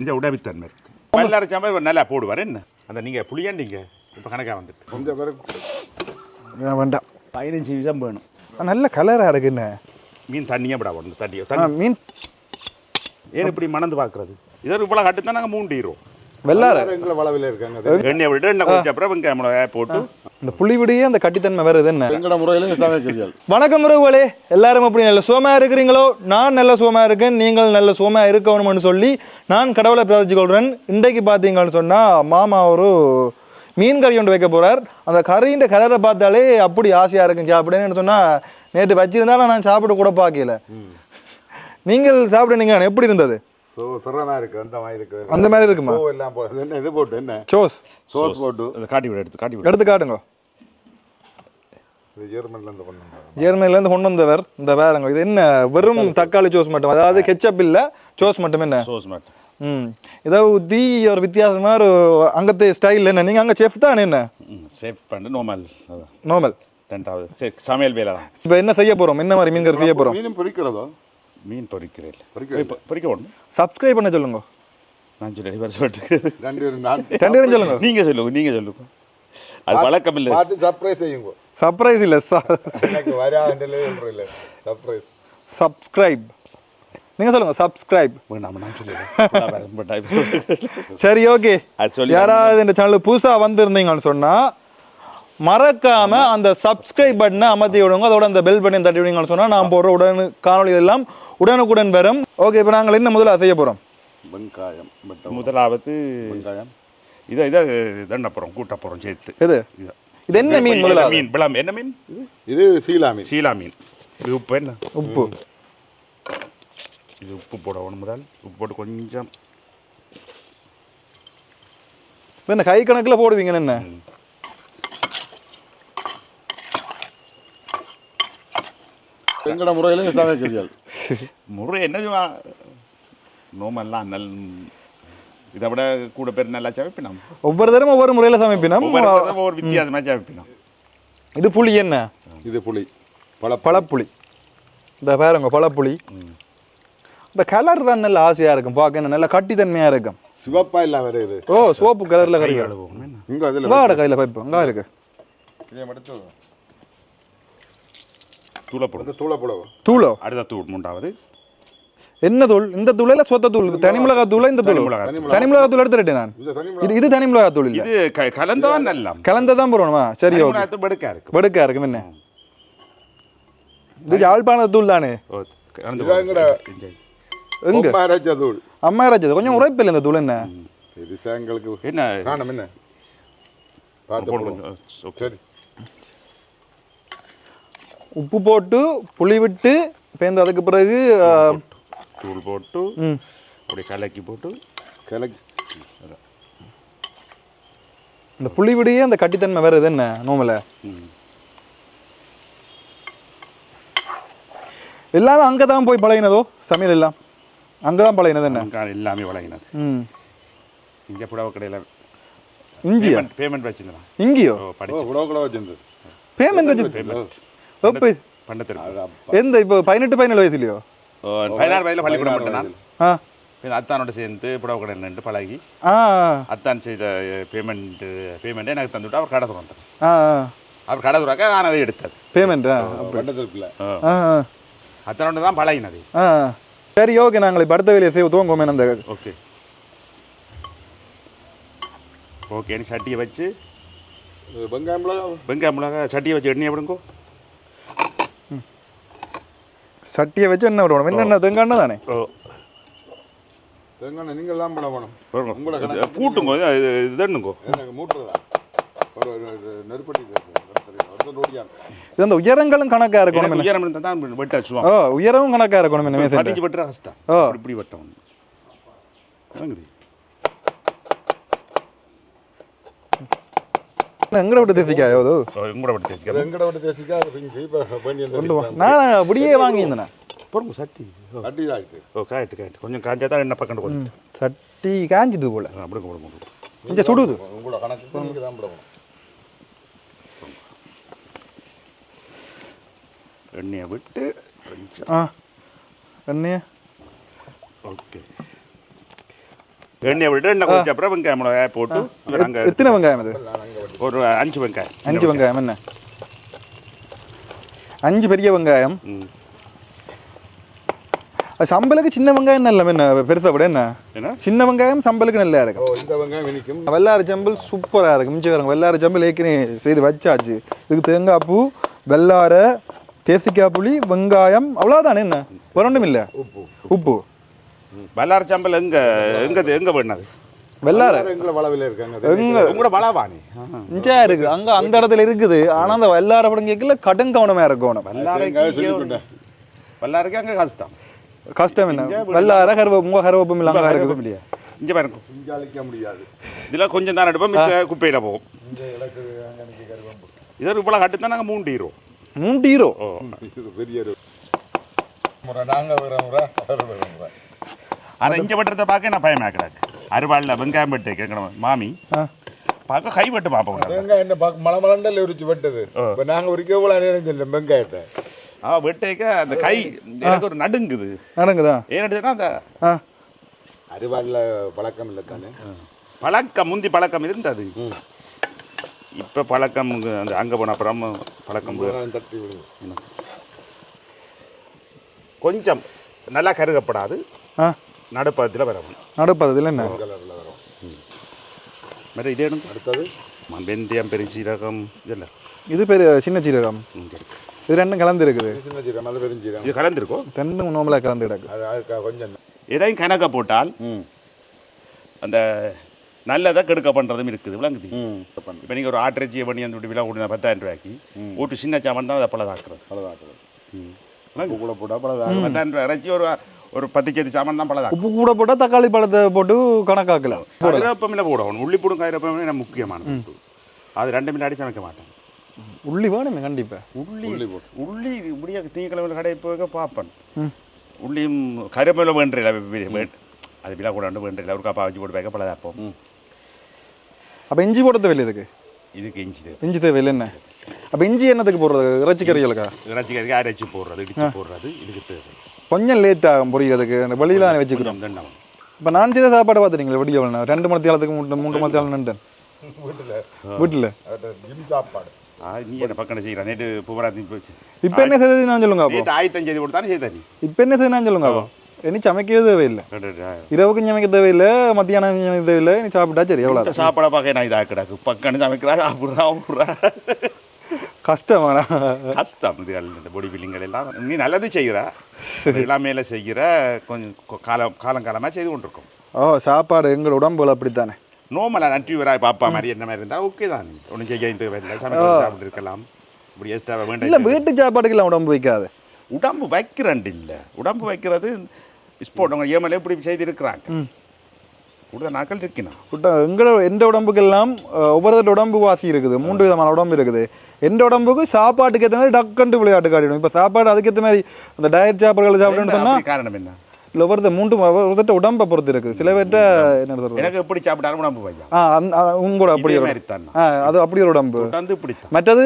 இந்த உடவித்தன்மை இருக்கு. பல்லாரி சாம்பார் நல்லா போடுவார் என்ன? அந்த நீங்கள் புளியாண்டிங்க இப்போ கணக்காக வந்துட்டு. இந்த பிறகு ஏன் வேண்டாம். பதினஞ்சு நிமிஷம் வேணும். நல்ல கலராக இருக்குண்ணே மீன் தண்ணியே விட ஒன்று தண்ணியோ தண்ணி. மீன். ஏன் இப்படி மணந்து பார்க்குறது? இதோ இவ்வளோ கட்டு தான் நாங்கள் மூண்டிடுவோம். வெள்ளார எங்களை வளவில் இருக்காங்க. அது. எண்ணெய் விட்டு எண்ணெய் கொஞ்சம் அப்புறம் வெங்காயம் மிளகாய் போட்டு. இந்த புளிவிடியே அந்த கட்டித்தன்மை வருது என்ன? எங்கட முறையில் சமைக்கிறீர்கள் வணக்கம் உறவுகளே எல்லாரும் அப்படி நல்ல சுகமா இருக்கிறீங்களோ? நான் நல்ல சுகமா இருக்கேன் நீங்கள் நல்ல சுகமா இருக்கணும்னு சொல்லி நான் கடவுளை பிரார்த்திச்சு கொள்றேன். இன்றைக்கு பார்த்தீங்கன்னு சொன்னா மாமா ஒரு மீன் கறி ஒன்று வைக்க போறார். அந்த கறியின் கலரை பார்த்தாலே அப்படி ஆசையா இருக்குங்க சாப்பிடுன்னு சொன்னா நேற்று வச்சிருந்தாலும் நான் சாப்பிட கூட பார்க்கல. நீங்கள் சாப்பிடுனீங்க எப்படி இருந்தது? ஸோ திறமா இருக்கு அந்த மாதிரி இருக்கு. அந்த மாதிரி இருக்குமா? சோ எல்லாம் போட்டு என்ன இது போட்டு என்ன? சோஸ் சோஸ் போட்டு. அதை காட்டி விட எடுத்து காட்டி விட. எடுத்து காட்டுங்க. இது ஜெர்மன்ல இருந்து கொண்டு ஜெர்மனிலேருந்து கொண்டு வந்தவர் இந்த வேறங்க இது என்ன வெறும் தக்காளி சோஸ். மட்டும்? அதாவது கெச்சப் இல்லை சோஸ் மட்டும் என்ன? சோஸ் மாட்டு ம். ஏதோ ஊற்றி ஒரு வித்தியாசமா ஒரு அங்கத்து ஸ்டைல் என்ன? நீங்கள் அங்கே செஃப் தானே என்ன? சேஃப் பண்ணி நோமல் அதான். நார்மல் ரெண்டாவது சமையல் வேலை தான் இப்போ என்ன செய்ய போகிறோம் என்ன மாதிரி மீன் கறி செய்ய போகிறோம் மீனும் பொரிக்கிறதோ மீன் ஒன்று சப்ஸ்கிரைப் பண்ண சொல்லுங்க நான் சொல்லி வர சொல்லிட்டு ரெண்டு பேரும் நான் ரெண்டு பேரும் சொல்லுங்க நீங்கள் சொல்லுங்க நீங்கள் சொல்லுங்க அது பழக்கம் இல்லை சர்ப்ரைஸ் செய்யுங்க சர்ப்ரைஸ் இல்லை எனக்கு வராண்டலே இல்லை சர்ப்ரைஸ் சப்ஸ்கிரைப் நீங்கள் சொல்லுங்க சப்ஸ்கிரைப் வேண்டாம் நான் சரி ஓகே யாராவது இந்த சேனல் புதுசாக வந்திருந்தீங்கன்னு சொன்னால் மறக்காம அந்த சப்ஸ்கிரைப் பட்டனை அமர்த்தி விடுங்க அதோட அந்த பெல் பட்டனை தட்டி விடுங்கன்னு சொன்னால் நான் போடுற உடனே காணொலிகள் எல்லாம் உடனுக்குடன் வரும். ஓகே இப்போ நாங்கள் என்ன முதல்ல செய்ய போகிறோம் வெங்காயம் பட்டம் முதலாவது வெங்காயம். இதை இதை தண்ட போகிறோம் கூட்ட போகிறோம் சேர்த்து. எது? இது. இது என்ன மீன் முதலாவது? மீன்? பிளம் என்ன மீன்? இது இது சீலா மீன். சீலா மீன். இது உப்பு என்ன? உப்பு. இது உப்பு போடணும் முதல். உப்பு போட்டு கொஞ்சம். என்ன கை கணக்கில் போடுவீங்க என்ன? எங்கட முறையில் சமைக்கிறீர்கள் முறை என்ன சும்மா நோமெல்லாம் நல் இதை விட கூட பேர் நல்லா சமைப்பினோம். ஒவ்வொரு தடவை ஒவ்வொரு முறையில் சமைப்பினோம். ஒவ்வொரு வித்தியாசமாக சமைப்பினோம். இது புளி என்ன? இது புளி. பழ பழப்புளி. இந்த பாருங்க பழப்புளி. இந்த கலர் தான் நல்ல ஆசையாக இருக்கும் பார்க்க என்ன? நல்ல கட்டித்தன்மையாக இருக்கும். சிவப்பா இல்ல வேற இது? ஓ சோப்பு கலரில் கறி இங்க அதில் உங்களோட கையில் பைப்பு அங்கே இருக்கு. இதை மட்டும் தூளை? அடுத்த தூள் மூன்றாவது. என்ன தூள்? இந்த தூள் இல்லை சொத்த தூள்? தனி மிளகாய் தூள் இந்த தூள்? மிளகாய். தனி மிளகாய் தூள் எடுத்துட்டேன் நான். இது இது தனி மிளகாய் தூள் இல்லை. இது கலந்தான் நல்லா கலந்ததான் போடணுமா? சரி ஓகே. பெடுக்கா இருக்கு படுக்கா இருக்கும். என்ன? இது யாழ்ப்பாண தூள் தானே. எங்க? அரைச்ச தூள். அம்மா ராஜது கொஞ்சம் உரைப்பு இல்லை இந்த தூள் என்ன? இது சேங்களுக்கு என்ன? காணும் என்ன? பார்த்து. சரி. உப்பு போட்டு புளி விட்டு பேந்து அதுக்கு பிறகு தூள் போட்டு ம். அப்படியே கலக்கி போட்டு கிளக்கி இந்த புளி விடியே அந்த கட்டித்தன்மை வேறு இது என்ன? நோமல. ம். எல்லாமே அங்கே தான் போய் பழகினதோ? சமையல் எல்லாம்? அங்கே தான் பழகினது என்ன? எல்லாமே வழங்கினது ம். இங்கே புடவை கடையில் இஞ்சியா? பேமெண்ட் வச்சிருந்தான். இங்கேயோ? படிச்சு. கூட கூட வச்சிருந்து பேமெண்ட் வச்சு பேமெண்ட் எப்போ பண்டத்திற்கு எந்த இப்போ பதினெட்டு பதினேழு வயசுலையோ? ஓ, பதினாறு வயதில் பள்ளிக்கூடம் பதினாறு மட்டும் ஆ. அத்தானோட சேர்ந்து புடவை கடையில் நின்று பழகி ஆ அத்தான் செய்த பேமெண்ட் பேமெண்ட்டை எனக்கு தந்துவிட்டு அவர் கடை துறந்தார் ஆ அவர் கடை துறக்க நான் அதை எடுத்தது. பேமெண்ட் ஆ. அத்தானோட தான் பழகினது. ஆ சரி ஓகே நாங்கள் இப்போ அடுத்த வேலையை செய்ய துவங்குவோமே அந்த ஓகே. ஓகேன்னு சட்டியை வச்சு வெங்காயம் மிளகாய் வெங்காய மிளகா சட்டியை வச்சு எண்ணெய் விடுங்கோ சட்டியை வச்சு என்ன விடணும் என்னென்ன? தேங்காய் தானே? தேங்காய் நீங்கள் தான் பண்ண வேணும். உங்களோட பூட்டுங்கோ இது இது இதுன்னுங்கோ எனக்கு மூட்டுறதா ஒரு நெருப்பட்டி இது அந்த உயரங்களும் கணக்காக இருக்கணும் என்ன? உயரம் தான் வெட்ட வச்சுவான் ஓ உயரமும் கணக்காக இருக்கணும் என்ன. பதினஞ்சு வெட்டுற கஷ்டம். இப்படி வெட்டம் இறங்குது எங்கட விட்டு தேசிக்காயோ அது ஓ, இங்கூட வெட்டி தேய்ச்சிக்க எங்கட விட்டு தேசிக்கா? அது பிஞ்சு இப்போ பண்ணி கொண்டு வா. வந்து நான் அப்படியே வாங்கியிருந்தேன். போடுங்க சட்டி. ஆயிட்டு ஓ காயிட்டு காயிட்டு கொஞ்சம் காஞ்சா தான் எண்ணெய் பக்கம் கொஞ்சம் சட்டி காஞ்சிது போல. அப்படிங்க போடுங்க சுடுது. உங்களோட கணக்கு தான் போடணும். எண்ணெயை விட்டு ஆ. எண்ணெய். ஓகே. எண்ணெய் விட்டு எண்ணெய் குடிச்ச அப்புறம் வெங்காயம் மிளகாய் போட்டு அங்கே எத்தனை வெங்காயம் அது? ஒரு அஞ்சு வெங்காயம். அஞ்சு வெங்காயம் என்ன? அஞ்சு பெரிய வெங்காயம். சம்பலுக்கு சின்ன வெங்காயம் நல்ல என்ன பெருசா விட என்ன? சின்ன வெங்காயம் சம்பலுக்கு நல்லா இருக்கும். இந்த வெங்காயம் இனிக்கும். வெள்ளாறு சம்பல் சூப்பராக இருக்கும். மிச்சம் வருங்க வெள்ளாறு சம்பல் ஏற்கனவே செய்து வச்சாச்சு. இதுக்கு தேங்காய் பூ வெள்ளாரை தேசிக்காய் புளி வெங்காயம் அவ்வளோதானே என்ன? ஒன்றும் இல்லை உப்பு. உப்பு. பல்லார சாம்பல் எங்க எங்க எங்க பண்ணது வெள்ளாரை எங்களை வளவில் இருக்காங்க. எங்க? உங்களோட பலாவானி இஞ்சா இருக்கு. அங்க அந்த இடத்துல இருக்குது. ஆனா அந்த வெள்ளாரை படம் கேட்கல கடும் கவனமா இருக்கணும். சொல்லிக்கொண்டேன் பல்லாருக்கு அங்க கஷ்டம். கஷ்டம் என்ன? வெள்ளாரை கருவ உங்க கருவப்பம் இல்லை அங்கே இருக்குது. இல்லையா இங்க பாருங்க. இங்கே அழிக்க முடியாது. இதுல கொஞ்சம் தான் எடுப்போம் மிச்ச குப்பையில போகும் இந்த இடக்கு அங்கே கருவம்பு. இது ஒரு இவ்வளோ கட்டு தான் நாங்கள் மூண்டிடுவோம் மூணு ஹீரோ ஓ. இது பெரிய நாங்கள் வேற முறை வேற முறை. ஆனா இங்க வெட்டுறத பார்க்க நான் பயமா கிடக்கு அருவாளில் வெங்காயம் வெட்டு கேட்கணும் மாமி ஆ. பார்க்க கை வெட்டு பார்ப்போம் வெங்காயம் என்ன மலை மலண்டல் உரிச்சு வெட்டது. இப்போ நாங்கள் உரிக்க இவ்வளோ நேரம் வெங்காயத்தை. ஆ வெட்டேக்க அந்த கை எனக்கு ஒரு நடுங்குது. நடங்குதா? ஏன்னு அந்த ஆ. அரிவாளில் பழக்கம் இல்லை தானே? பழக்கம் முந்தி பழக்கம் இருந்தது. இப்ப பழக்கம் அந்த அங்க போன அப்புறம் பழக்கம் தட்டி கொஞ்சம் நல்லா கருகப்படாது. ஆ. நடுப்பதத்தில் வரணும் நடுப்பதில் என்ன? கலரில் வரும். வேறு இதே அடுத்தது? வெந்தயம் பெருஞ்சீரகம் இதெல்லாம் இது பெரிய சின்ன சீரகம். இது ரெண்டும் கலந்து இருக்குது சின்ன ஜீரம் அது பெருஞ்சீரம் இது கலந்துருக்கோம்? ரெண்டும் நோமலாக கலந்து கிடக்கு கொஞ்சம். எதையும் கணக்க போட்டால் ம். அந்த நல்லதை கெடுக்க பண்ணுறதும் இருக்குது விளங்குது. ம். இப்போ நீங்கள் ஒரு ஆட்டிறைச்சியை பண்ணி அந்த விலை கொடுங்க பத்தாயிரம் ரூபாய்க்கு ஒரு சின்ன சாமான் தான் அதை பழதாக்குறது பலதாக்குறது. உப்பு கூட போட்டால் பலதா பத்தாயிரம் ரூபாய். இறைச்சி ஒரு ஒரு பத்து சேதி சாமான் தான் பழதாக்கும் உப்பு கூட போட்டால் தக்காளி பழத்தை போட்டு கணக்காக்கலாம் கதிரப்பமில்ல போடணும் உள்ளி போடும் கதிரப்பமே எனக்கு முக்கியமான அது ரெண்டு மின்னாடி சமைக்க மாட்டேன். உள்ளி வேணுமே கண்டிப்பா. உள்ளி உள்ளி இப்படியே திங்கக்கிழமையில் கடை போக பார்ப்பேன். உள்ளியும் கருமையில் வேண்டில அது விழா கூட வேண்டில ஒரு காப்பா வச்சு போட்டு வைக்க பழதாப்போம் அப்போ. இஞ்சி போட தேவையில்லை இதுக்கு? இதுக்கு இஞ்சி தேவை. இஞ்சி தேவையில்லை என்ன? அப்போ இஞ்சி என்னத்துக்கு போடுறது? இறைச்சி கறிகளுக்கா? இறைச்சி கறிக்கு அரைச்சி போடுறது இடிச்சு போடுறது இதுக்கு தேவை. கொஞ்சம் லேட் ஆகும் புரியறதுக்கு அந்த வெளியில் வச்சுக்கிறோம். இப்போ நான் செய்த சாப்பாடு பார்த்துட்டீங்களா விடிய ரெண்டு மணி தேலத்துக்கு மூணு மூன்று மணி தேலம் நின்றேன் வீட்டில். வீட்டில். அது ஜிம் சாப்பாடு. நீ என்ன பக்கம் செய்கிற நேற்று பூமராத்தி போச்சு. இப்போ என்ன செய்தது நான் சொல்லுங்க அப்போ. நேற்று ஆயிரத்தி அஞ்சு கொடுத்தானே செய்த நீ. இப்போ என்ன செய்து நான் சொல்லுங்க அப்போ. இனி சமைக்கவே தேவையில்லை. இரவுக்கு சமைக்க தேவையில்லை மத்தியானம் சமைக்க தேவையில்லை நீ சாப்பிட்டா சரி எவ்வளோ சாப்பாடை பார்க்க நான் இதாக கிடக்கு பக்கன்னு சமைக்கிறா சாப்பிட்றா. கஷ்டமாடா கஷ்டம் இதுகள் இந்த பொடி பில்லிங்கள் எல்லாம். நீ நல்லது செய்கிற இளமையில செய்கிற கொஞ்சம் காலம் காலம் காலமாக செய்து கொண்டிருக்கோம். ஓ சாப்பாடு எங்களோட உடம்புல அப்படித்தானே? நோமலாக நன்றி வராய் பாப்பா மாதிரி என்ன மாதிரி இருந்தால் ஓகே தான். ஒன்றும் செய்ய சமைக்க சாப்பிட்டு இருக்கலாம். இப்படி எக்ஸ்ட்ரா இல்லை வேண்டாம். வீட்டு சாப்பாடுக்கெல்லாம் உடம்பு வைக்காது. உடம்பு வைக்கிறண்டு இல்லை. உடம்பு வைக்கிறது ஸ்போர்ட் அவங்க ஏமலே இப்படி செய்திருக்கிறாங்க எங்களோட எந்த உடம்புக்கெல்லாம் அஹ், ஒவ்வொருத்தரோட உடம்பு வாசி இருக்குது? மூன்று விதமான உடம்பு இருக்குது. எந்த உடம்புக்கு சாப்பாட்டுக்கு ஏற்ற மாதிரி டக்குன்ட்டு விளையாட்டு காட்டிடும் இப்போ சாப்பாடு அதுக்கேற்ற மாதிரி அந்த டயட் சாப்பாடுகள் சாப்பிடுன்னு சொன்னால் காரணம் என்ன? இல்லை ஒவ்வொருத்த மூன்று ஒருத்தட்ட உடம்பை பொறுத்து இருக்குது. சில பேர்ட்ட என்ன சொல்றது? எனக்கு எப்படி சாப்பிட்டாலும் உடம்பு வையா ஆ உங்களோட அப்படி ஆ அது அப்படி ஒரு உடம்பு. உட்காந்து இப்படித்தான் மற்றது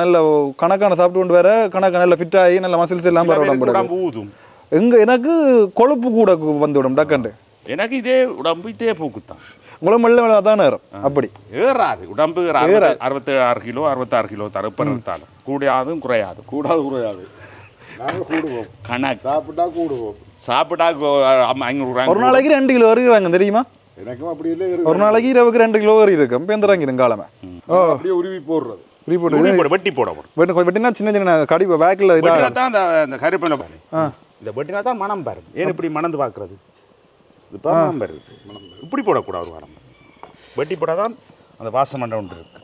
நல்ல கணக்கான சாப்பிட்டு கொண்டு வர கணக்கு நல்ல ஃபிட் ஆகி நல்ல மசில்ஸ் எல்லாம் வர உடம்பு எங்க எனக்கு கொழுப்பு கூட வந்துவிடும் டக்குண்டு எனக்கு இதே உடம்பு இதே போக்குத்தான். உங்களுக்கு மெல்ல மெல்ல தான் நேரம். அப்படி. ஏறாது. உடம்பு அறுபத்தி ஆறு கிலோ அறுபத்தாறு கிலோ தரப்ப நிறுத்தாலும் கூடியாதும் குறையாதும் கூடாது குறையாது. கூடுவோம். கணக்கு. சாப்பிட்டா கூடுவோம். சாப்பிட்டா ஒரு நாளைக்கு ரெண்டு கிலோ வரைக்கிறாங்க தெரியுமா? எனக்கும் அப்படி இல்லை ஒரு நாளைக்கு இரவுக்கு ரெண்டு கிலோ வரை இருக்கும் பேந்துறாங்க காலமே? அப்படியே உருவி போடுறது. போட்டு உருவி போட வெட்டி போட வெட்டு வெட்டினா சின்ன சின்ன கடி பேக்கில் இதாக தான் அந்த கருப்பில் இந்த வெட்டினா தான் மனம் பாரு ஏன் இப்படி மணந்து பார்க்கறது? இப்போ மனம் வருது. இப்படி போடக்கூடாது ஒரு வாரம். வெட்டி போட்டால் தான் அந்த வாசம் மண்டை ஒன்று இருக்குது.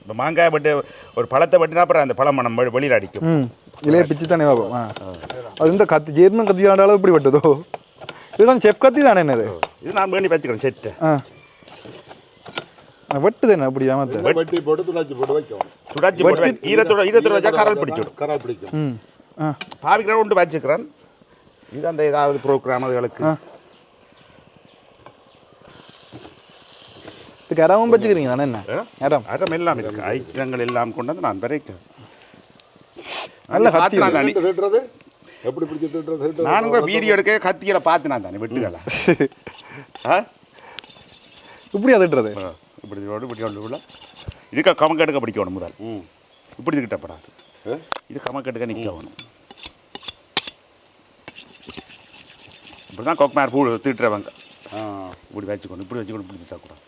இப்போ மாங்காய் வெட்டி ஒரு பழத்தை வெட்டினா அப்புறம் அந்த பழம் மனம் வெளி- வெளியில அடிக்கும். இலையை பிச்சு தானே பார்ப்போம் ஆ. அது இந்த கத்தி ஜெர்மன் கத்தி ஆண்ட அளவு இப்படி வெட்டுதோ? இதுதான் செஃப் கத்தி தானே என்னது? இது நான் வேண்டி வச்சுக்கிறேன் செட்டை. ஆ. வெட்டுது என்ன அப்படி ஏமாத்த வெட்டி. போட்டு துளாச்சி போட்டு வைக்கும் துடாச்சி போட்டு ஈரத்தோட ஈரத்தோட வச்சா கரல் பிடிச்சிடும் கரால் பிடிக்கும். ம். ஆ. பாவிக்கிற ஒன்று வச்சுக்கிறேன். இது அந்த ஏதாவது ப்ரோக்ராம் அதுகளுக்கு. இதுக்கு இடமும் வச்சுக்கிறீங்க தானே என்ன? இடம் அறம் எல்லாம் இருக்கு. ஐட்டங்கள் எல்லாம் கொண்டு வந்து நான் விரைக்கிறேன் நல்ல கத்தி பாத்திரம் தாண்டி இந்த வெட்டுறது எப்படி பிடிச்சி திட்டுறது? நான் கூட வீடியோ எடுக்க கத்தியில பார்த்து நான் தானே வெட்டுகளா ஆ? இப்படி அதுன்றது ஆ, இப்படி இப்படி ஒன்று உள்ள. இதுக்கு கமக்கெடுக்க பிடிக்கணும் முதல். ம். இப்படி கிட்டப்படாது? இது கமக்கெடுக்க நிற்க வேணும். இப்படி தான் கொக்மேர் பூ தீட்டுறவங்க. ஆ. இப்படி வச்சுக்கணும் இப்படி வச்சுக்கணும் இப்படி தீட்டக்கூடாது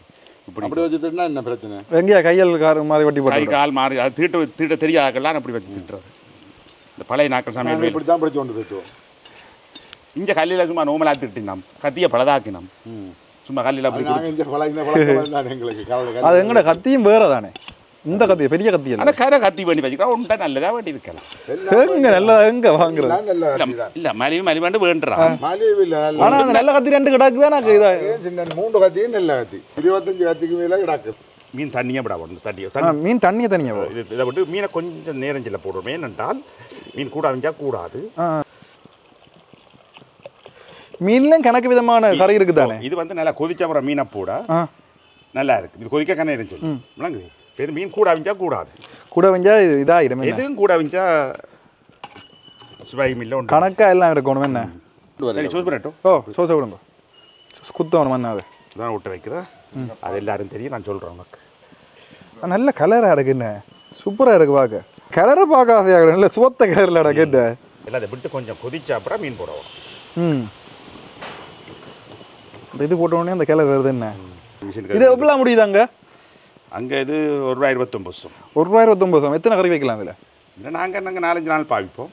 இப்படி அப்படி வச்சு திட்டினா என்ன பிரச்சனை? எங்கேயா கையல் கார் மாதிரி வட்டி கை கால் மாறி அது தீட்ட தீட்ட தெரியாதெல்லாம் அப்படி வச்சு திட்டுறது. இந்த பழைய நாட்கள் சமையல் இப்படி தான் பிடிச்சி கொண்டு திட்டுவோம் இங்க கல்லில் சும்மா நோமலாக திட்டினோம் கத்தியை பழதாக்கினோம் சும்மா கல்லில் அப்படி அது எங்கட கத்தியும் வேற தானே இந்த கத்தி பெரிய கத்தி இல்லை ஆனால் கரை கத்தி வேண்டி வச்சுக்கிறோம். உண்டா நல்லதா வேண்டி இருக்கலாம். எங்க நல்ல எங்க வாங்குறது? இல்ல மலிவு மலிவாண்டு இல்லை ஆனா அந்த நல்ல கத்தி ரெண்டு கிடக்கு தான் சின்ன மூன்று கத்தியும் நல்ல கத்தி. இருபத்தஞ்சு கத்திக்கு மேலே கிடக்கு. மீன் தண்ணியே விட ஒன்று தண்ணியோ? தண்ணி மீன் தண்ணியை தனியா வரும். இது இதை விட்டு மீனை கொஞ்சம் நேரஞ்சில் போடுவோம். ஏனென்றால் மீன் கூட அவிஞ்சா கூடாது. ஆ. மீன்லயும் கணக்கு விதமான கறி இருக்கு தானே இது வந்து நல்லா கொதிச்ச அப்புறம் மீனை போட நல்லா இருக்கு. இது கொதிக்க கண்ணே இருந்துச்சு விளங்குது. இது மீன் கூட அவிஞ்சா கூடாது கூட வஞ்சா இது இதாயிடும் என்ன எதுவும் கூட அவிஞ்சா சுவை மில்ல ஒன்று கணக்கா எல்லாம் இருக்கணும் என்ன சூஸ் பண்ணட்டும் ஓ சோசை விடுங்க குத்தவணும் என்ன அது இதான் விட்டு வைக்கிறா அது எல்லாரும் தெரியும் நான் சொல்கிறேன் உனக்கு நல்ல கலரா இருக்கு என்ன சூப்பரா இருக்கு பார்க்க கலரை பார்க்க ஆசையாக நல்ல சுவத்த கலர்ல கேட்ட எல்லாம் அதை விட்டு கொஞ்சம் கொதிச்ச அப்புறம் மீன் போடுவோம் ம் இது போட்ட உடனே அந்த கலர் வருது என்ன இது எவ்வளோ முடியுதாங்க அங்கே இது ஒரு ரூபாய் இருபத்தொம்பது வருஷம் ஒரு ரூபாய் இருபத்தொம்பது எத்தனை கறி வைக்கலாம் இதில்? இல்லை நாங்கள் நாங்கள் நாலஞ்சு நாள் பாவிப்போம்.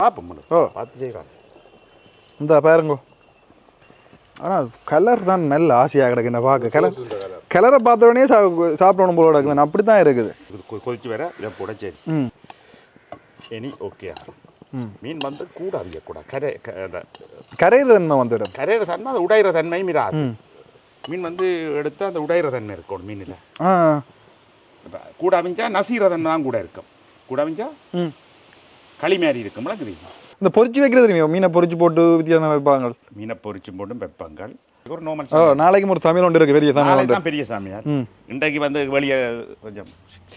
பார்ப்போம். ஓ. பார்த்து செய்கிறோம் இந்த பாருங்கோ. ஆனால் கலர் தான் நல்ல ஆசையாக கிடக்கு. என்ன பார்க்க கலர் கலரை பார்த்த உடனே சா சாப்பிடணும் போல கிடக்கு. அப்படி தான் இருக்குது. கொதிச்சு வர இதை போட சரி. ம். இனி ஓகே ம். மீன் வந்து கூட. அவியக்கூடாது கரை கரையிற தன்மை வந்துடும். கரையிற தன்மை அது உடையிற தன்மை மீறாது ம். மீன் வந்து எடுத்து அந்த உடையிற தன்மை இருக்கும் மீனில். இப்போ கூட அவிஞ்சா நசீர தன்மை தான் கூட இருக்கும். கூட அவிஞ்சா ம். களி மாதிரி இருக்கும் விளக்குது இந்த பொரிச்சு வைக்கிறது தெரியுமா? மீனை பொரிச்சு போட்டு வித்தியாசம் வைப்பாங்க. மீனை பொரிச்சும் போட்டும் வைப்பாங்கள் இது ஒரு நார்மல் ஓ நாளைக்கு ஒரு சமையல் ஒன்று இருக்கு பெரிய சமையல் தான் பெரிய சாமியார். இன்றைக்கு வந்து வெளியே கொஞ்சம்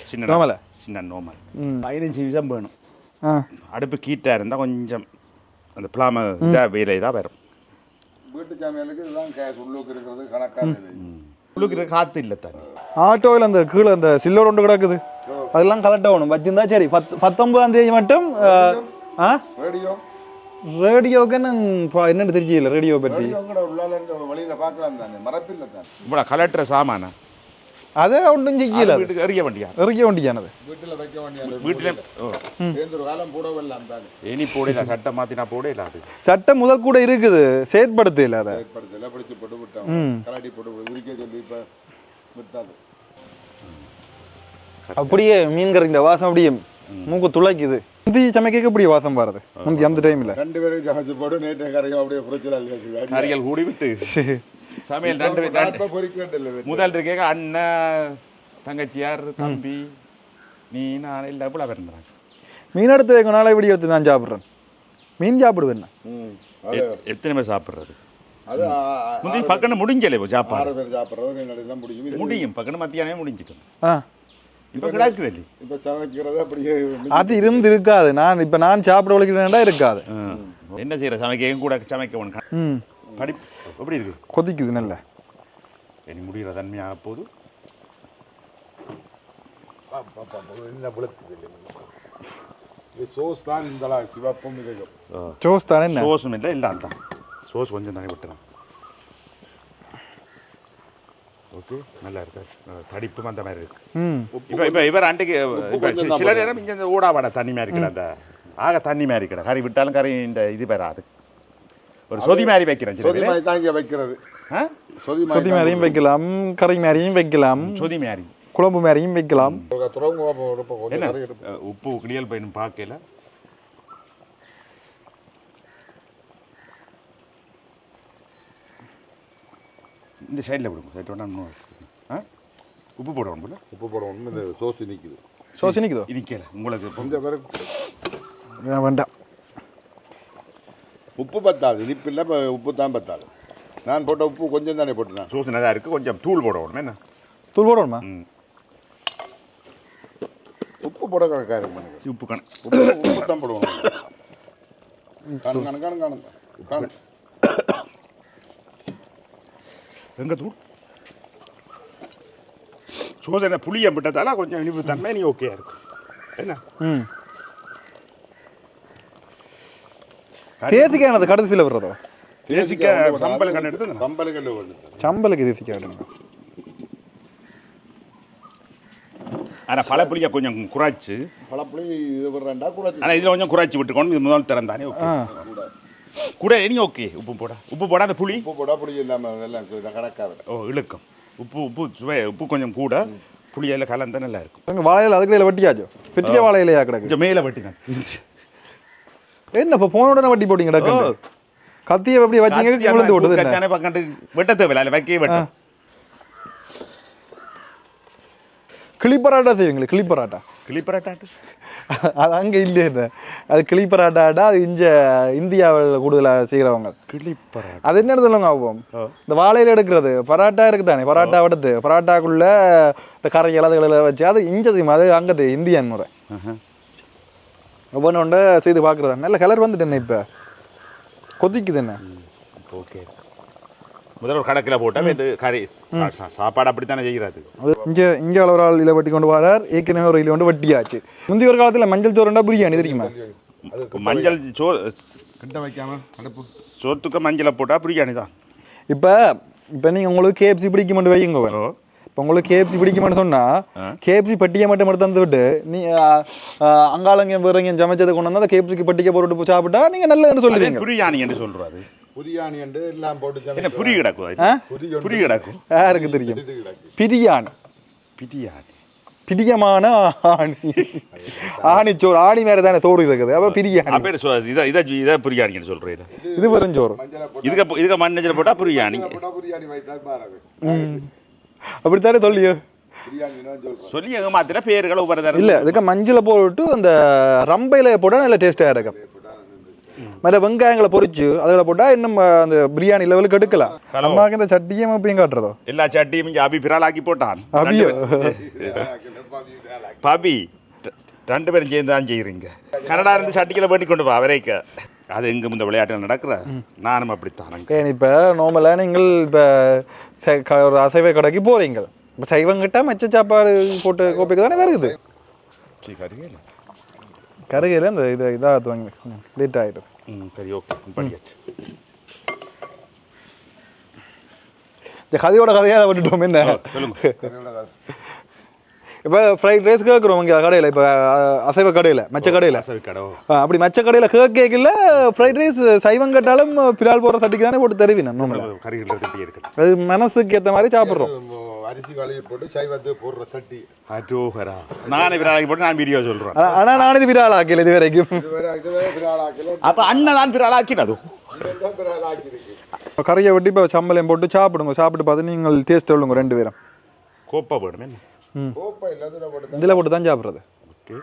சின்ன நோமலா? சின்ன நோமல் பதினஞ்சு நிமிஷம் வேணும். ஆ. அடுப்பு கீட்டாக இருந்தால் கொஞ்சம் அந்த பிளாம இதாக வேலை தான் வரும். வீட்டு சாமியாளுக்கு இதெல்லாம் கேஸ் உள்ளுக்கு இருக்கிறது கணக்கான இது. உள்ளுக்கு காற்று இல்லை தண்ணி. ஆட்டோவில் அந்த கீழே அந்த சில்லோடு ஒன்று கிடக்குது. அதெல்லாம் கலெக்ட் ஆகணும் வச்சிருந்தா சரி. பத்து பத்தொன்பதாம் தேதி மட்டும் ஆ ரேடியோ? ரேடியோக்கு என்னன்னு தெரியல ரேடியோ பற்றி. ரேடியோ கூட உள்ளால இருக்க வழியில பார்க்கலாம் தானே. மரப்பில்லை தானே. இவ்வளோ கலெக்டர் சாமான? அதை ஒன்றும் செய்யல வீட்டுக்கு எறிய வண்டியா இறக்க வேண்டியானது வீட்டில் வைக்க வேண்டிய வீட்டில் சேர்ந்து ஒரு காலம் போடவில்லாம் தானே இனி போடல சட்டை மாற்றினா போடல அது சட்டம் முதல் கூட இருக்குது இப்போ விட்டாது அப்படியே மீன் கறிந்த வாசம் அப்படியே மூக்கு துளைக்குது முந்தி சமைக்க இப்படி வாசம் வருது முந்தி அந்த டைமில் ரெண்டு பேரும் சமைச்சு போட்டு நேற்று கரையும் அப்படியே புரிச்சல கறிகள் கூடி விட்டு சமையல் ரெண்டு முதல் இருக்கேங்க அண்ணன் தங்கச்சியார் தம்பி நீ நான் இல்லை இப்படி பிறந்தாங்க மீன் எடுத்து வைக்க நாளை இப்படி எடுத்து நான் சாப்பிட்றேன். மீன் சாப்பிடுவேன் ம் எத்தனை பேர் சாப்பிட்றது? முந்தி பக்கன்னு முடிஞ்சல இப்போ சாப்பாடு. முடியும். பக்கன்னு மத்தியானமே முடிஞ்சிட்டோம் இப்போ கிடக்குது. இல்லை இப்போ சமைக்கிறது அப்படியே அது இருந்து இருக்காது. நான் இப்போ நான் சாப்பிட ஒழிக்கிறேன்டா இருக்காது. என்ன செய்யற சமைக்க கூட சமைக்க உனக்கு ம் படி எப்படி இருக்கு? கொதிக்குது நல்ல. இனி முடிகிற தன்மையாக போது இந்த இது சோஸ் தான் இந்த சிவப்பும் சோஸ் தானே சோஸும் இல்லை இல்லை தான் சோஸ் கொஞ்சம் தானே விட்டுறேன். ஓகே நல்லா இருக்கு? தடிப்பும் அந்த மாதிரி இருக்கு. இப்போ இப்போ இவர் அன்றைக்கு இப்போ சில நேரம் இங்கே இந்த ஊடாவாட தண்ணி மாதிரி இருக்கிற அந்த ஆக தண்ணி மாதிரி இருக்கிற கறி விட்டாலும் கறி இந்த இது பெறாது ஒரு சொதி மாதிரி வைக்கிறேன் சொதி. மாதிரி தான் இங்கே வைக்கிறது. ஆ? சொதி சொதி மாதிரியும் வைக்கலாம் கறி மாதிரியும் வைக்கலாம் சொதி மாதிரி. குழம்பு மாதிரியும் வைக்கலாம். உப்பு கிளியல் பையனும் பார்க்கல. இந்த சைடில் விடுங்க சைட் வேணா இன்னும். ஆ? உப்பு போடணும் போல. உப்பு போடணும். இந்த சோசி நிற்குது சோசி நிற்குதோ இனிக்கல உங்களுக்கு கொஞ்சம் பேர் வேண்டாம். உப்பு பத்தாது. இனிப்பில்லை இப்போ உப்பு தான் பத்தாது. நான் போட்ட உப்பு கொஞ்சம் தானே போட்டேன் சூசனை தான் இருக்குது கொஞ்சம் தூள் போடணும் என்ன? தூள் போடணுமா உப்பு போட கணக்காக இருக்கும் உப்பு கணக்கு. உப்பு உப்பு தான் போடுவோம் காணும் காணும் காணும் எங்கே தூள். சோசனை புளியை விட்டதால கொஞ்சம் இனிப்பு தன்மை நீ ஓகே இருக்கும் என்ன? ம். தேசிக்கானது கடைசியில் வர்றதோ தேசிக்க சம்பல் கண்டு எடுத்து സമ്പലകല്ല് വേണ്ടത് சம்பலுக்கு தேசிக்காடுங்க ஆனால் பல புளியை கொஞ்சம் குறைச்சு പളപ്പുളി ഇത് പറയണ്ട കുറച്ച് ஆனால் இதில் கொஞ்சம் குறைச்சி விட்டுக்கணும் இது முதல் தரம் தானே ஓகே கூட இனி ஓகே உப்பு போட உப்பு போட அந்த புளி ഉപ്പ് പൊടാ പുളി ഇല്ലാമ അതെല്ലാം ഇത് കടക്കാതെ ஓ இழுக்கும் உப்பு உப்பு சுவை உப்பு கொஞ்சம் கூட புளியெல்லாம் கலந்தா நல்லா இருக்கும் அங்கே வாழையில அதுக்குள்ள வெட்டியாச்சோ பெட்டிய வாழையிலையா கிடக்கு கொஞ்சம் மேலே வெட்டினேன் என்ன இப்போ போன உடனே வட்டி போட்டீங்க கத்தியை எப்படி வச்சீங்க விழுந்து என்ன? கத்தானே பக்கண்டு வெட்ட தேவையில்ல வைக்கவே வெட்டும் கிளி பராட்டா செய்வீங்களே கிளி பராட்டா. கிளிப்பராட்டாட்டு அது அங்கே இல்லையே என்ன? அது கிளி பராட்டாடா அது இங்கே இந்தியாவில் கூடுதலாக செய்கிறவங்க கிளிப்பராட்டா அது என்ன சொல்லுங்க ஆகும். இந்த வாழையில எடுக்கிறது பராட்டா இருக்கு தானே பராட்டா எடுத்து பராட்டாக்குள்ள இந்த கரை இலதுகளை வச்சு அது இஞ்ச அது அங்கது இந்தியன் முறை. ஒவ்வொன்றோண்ட செய்து பார்க்குறதா? நல்ல கலர் வந்துட்டு என்ன இப்போ கொதிக்குது என்ன ஓகே முதல்ல ஒரு கடக்கில் போட்டால் இது கறி. சாப்பாடு அப்படித்தானே செய்கிறாரு இங்கே இங்கே அளவு ஆள் இலை வெட்டி கொண்டு வரார். ஏற்கனவே ஒரு இலை கொண்டு வட்டியாச்சு. முந்தைய ஒரு காலத்தில் மஞ்சள் சோறுண்டா பிரியாணி தெரியுமா? மஞ்சள் சோ கிட்ட வைக்காம அடுப்பு. சோத்துக்கு மஞ்சளை போட்டால் பிரியாணி தான் இப்போ இப்போ நீங்கள் உங்களுக்கு கேஎஃப்சி பிடிக்க மட்டும் வைங்க இப்போ உங்களுக்கு கேஎஃப்சி பிடிக்குமான்னு சொன்னால் கேஎஃப்சி பட்டியை மட்டும் மட்டும் தந்து விட்டு நீ அங்காளங்க வேறங்க சமைச்சதை கொண்டு வந்தால் கேஎஃப்சிக்கு பட்டிக்கை போட்டு சாப்பிட்டா நீங்கள் நல்லதுன்னு சொல்லுவீங்க. பிரியாணி என்று சொல்கிறாரு பிரியாணி என்று எல்லாம் போட்டு புரி கிடக்கும் புரி கிடக்கும். யாருக்கு தெரியும். பிரியாணி. பிரியாணி. பிரியமான ஆணி. ஆணிச்சோறு ஆணி மேல தானே சோறு இருக்குது. அப்ப பிரியாணி. பேர் இதை இதை இதை பிரியாணின்னு சொல்றீங்க. இது வெறும் சோறு. இதுக்கு இதுக்கு மஞ்சள் போட்டா பிரியாணி. பிரியாணி அப்படித்தானே சொல்லியோ? சொல்லி எங்க மாத்திர பேர்களை உபரதாரம் இல்ல அதுக்கு மஞ்சளை போட்டு அந்த ரம்பையில போட்டா நல்ல டேஸ்டா இருக்கும். மற்ற வெங்காயங்களை பொறிச்சு அதில் போட்டா இன்னும் அந்த பிரியாணி லெவலுக்கு கெடுக்கலாம் அம்மாவுக்கு இந்த சட்டியும் இப்பயும் காட்டுறதோ? எல்லா சட்டியும் இங்கே அபி பிராலாக்கி போட்டான். அபியோ. பபி ரெண்டு பேரும் சேர்ந்து தான் செய்கிறீங்க கனடா இருந்து சட்டிக்கலை பண்ணி கொண்டு வா வரைக்க அது எங்கும் இந்த விளையாட்டு நடக்கிற நானும் அப்படித்தானங்க ஏன் இப்போ நார்மலாக நீங்கள் இப்போ ஒரு அசைவ கடைக்கு போகிறீங்க இப்போ சைவங்கிட்ட மச்ச சாப்பாடு போட்டு கோப்பைக்கு தானே வருகுது கருகையில். இந்த இதை இதாக துவங்கி லேட் ஆகிடுது ம் சரி ஓகே. பண்ணியாச்சு இந்த கதையோட கதையாக விட்டுட்டோம் என்ன? சொல்லுங்க. இப்போ ஃப்ரைட் ரைஸ் கேட்குறோம் இங்கே கடையில் இப்போ அசைவ கடையில் மச்ச கடையில். அசவி கடை அப்படி மச்ச கடையில் கேட்கல ஃப்ரைட் ரைஸ் சைவம் கேட்டாலும் பிலால் போடுற சட்டிக்கு தானே போட்டு தருவி நம்ம அது மனசுக்கு ஏற்ற மாதிரி சாப்பிட்றோம். அரிசி கழுவி போட்டு சைவத்து போடுற சட்டி. அஜோஹரா நானே பிராலாக்கி போட்டு நான் வீடியோ சொல்கிறேன் ஆனால் நான் இது பிலால் ஆக்கல இது வரைக்கும் அப்போ அண்ணன் தான் இருக்கு கறியை வெட்டி இப்போ சம்பளையும் போட்டு சாப்பிடுங்க சாப்பிட்டு பார்த்து நீங்கள் டேஸ்ட் சொல்லுங்க ரெண்டு பேரும். கோப்பா போடுமே இதில் போட்டு தான் சாப்பிட்றது. ஓகே.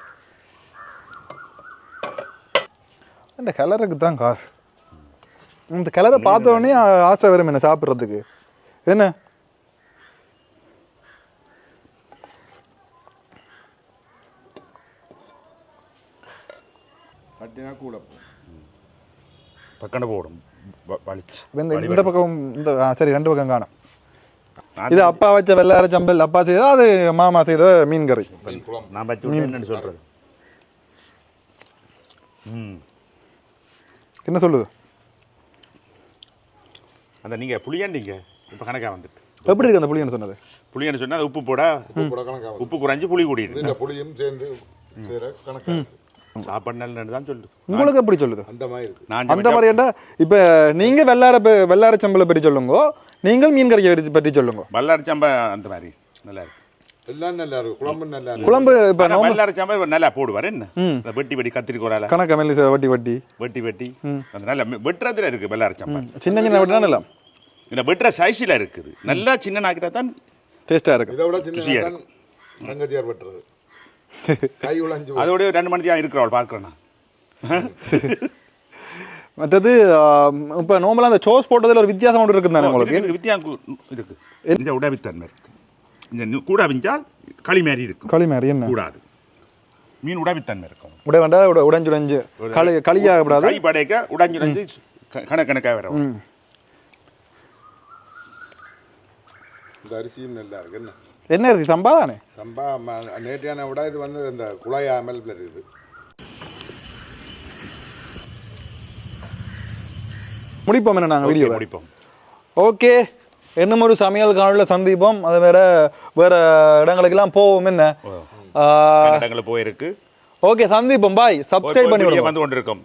அந்த கலருக்கு தான் காசு. இந்த கலரை பார்த்த உடனே ஆ- ஆசை வரும் என்ன சாப்பிட்றதுக்கு. என்ன? கூட. பக்கண்டு போடும். இந்த இந்த பக்கம் இந்த சரி ரெண்டு பக்கம் காணும். இது அப்பா வச்ச வெள்ளார சம்பல் அப்பா செய்தா அது மாமா செய்த மீன் கறி நான் ம். என்ன சொல்லுது? அந்த நீங்கள் புளியாண்டிங்க இப்போ கணக்காக வந்துட்டு. எப்படி இருக்கு அந்த புளியன்னு சொன்னது? புளியாண்டு சொன்னால் உப்பு போட உப்பு போட கணக்காகும் உப்பு குறைஞ்சி புளி கூடிடுது. புளியும் சேர்ந்து கணக்கு சாப்பாடு நல்லன்னு தான் சொல்லு உங்களுக்கு எப்படி சொல்லுது? அந்த மாதிரி இருக்கு. நான் அந்த மாதிரி ஏன்டா இப்போ நீங்க வெள்ளார வெள்ளார சம்பளை பற்றி சொல்லுங்க நீங்கள் மீன் கறியை பற்றி- சொல்லுங்க. வல்லாரி சாம்பா அந்த மாதிரி நல்லா இருக்கு. எல்லாம் நல்லா இருக்கும் குழம்பு நல்லா இருக்கும் குழம்பு இப்போ ஆனா வல்லாரி சாம்பா நல்லா போடுவார் என்ன? வெட்டி வெட்டி கத்திரிக்கோரால கணக்க மெல்லி வட்டி வட்டி. வெட்டி வெட்டி. அந்த நல்ல வெட்டுறதுல இருக்கு வெள்ளாரி சாம்பா சின்ன சின்ன வட்டினா நல்லா. வெட்டுற சைஸில் இருக்குது. நல்லா சின்ன நாக்கிட்டா தான் டேஸ்ட்டாக இருக்கு. இதை விட சின்ன தான் தங்கத்தியார் வெட்டுறது. கை உழைஞ்சு அதோட ரெண்டு மணி தான் இருக்கிறவள் பார்க்குறேன் நான். மற்றது இப்போ நார்மலாக அந்த சோஸ் போட்டதில் ஒரு வித்தியாசம் ஒன்று இருக்குது தானே உங்களுக்கு? வித்தியாசம் இருக்கு. இந்த உடவித்தன்மை இருக்கு. இந்த கூட விஞ்சால் களி மாதிரி இருக்கும். களி மாதிரி என்ன? கூடாது. மீன் உடவித்தன்மை இருக்கும். உட வேண்டாம் உட உடைஞ்சு உடைஞ்சு களி களியாகக்கூடாது கை படைக்க உடைஞ்சு உடைஞ்சு க- கணக்கணக்காக வரும். இந்த அரிசியும் நல்லா இருக்கு என்ன? என்ன அரிசி சம்பா தானே? சம்பா நேற்றையான விட இது வந்து இந்த குழாயாமல் இருக்குது. முடிப்போம் என்ன நாங்கள் வீடியோ முடிப்போம். ஓகே. இன்னும் ஒரு சமையல் காணொலியில் சந்திப்போம். அது வேற வேற இடங்களுக்கெல்லாம் போவோம் என்ன? இடங்களில் போயிருக்கு. ஓகே சந்திப்போம். பாய் சப்ஸ்கிரைப் பண்ணி வந்து கொண்டிருக்கோம்.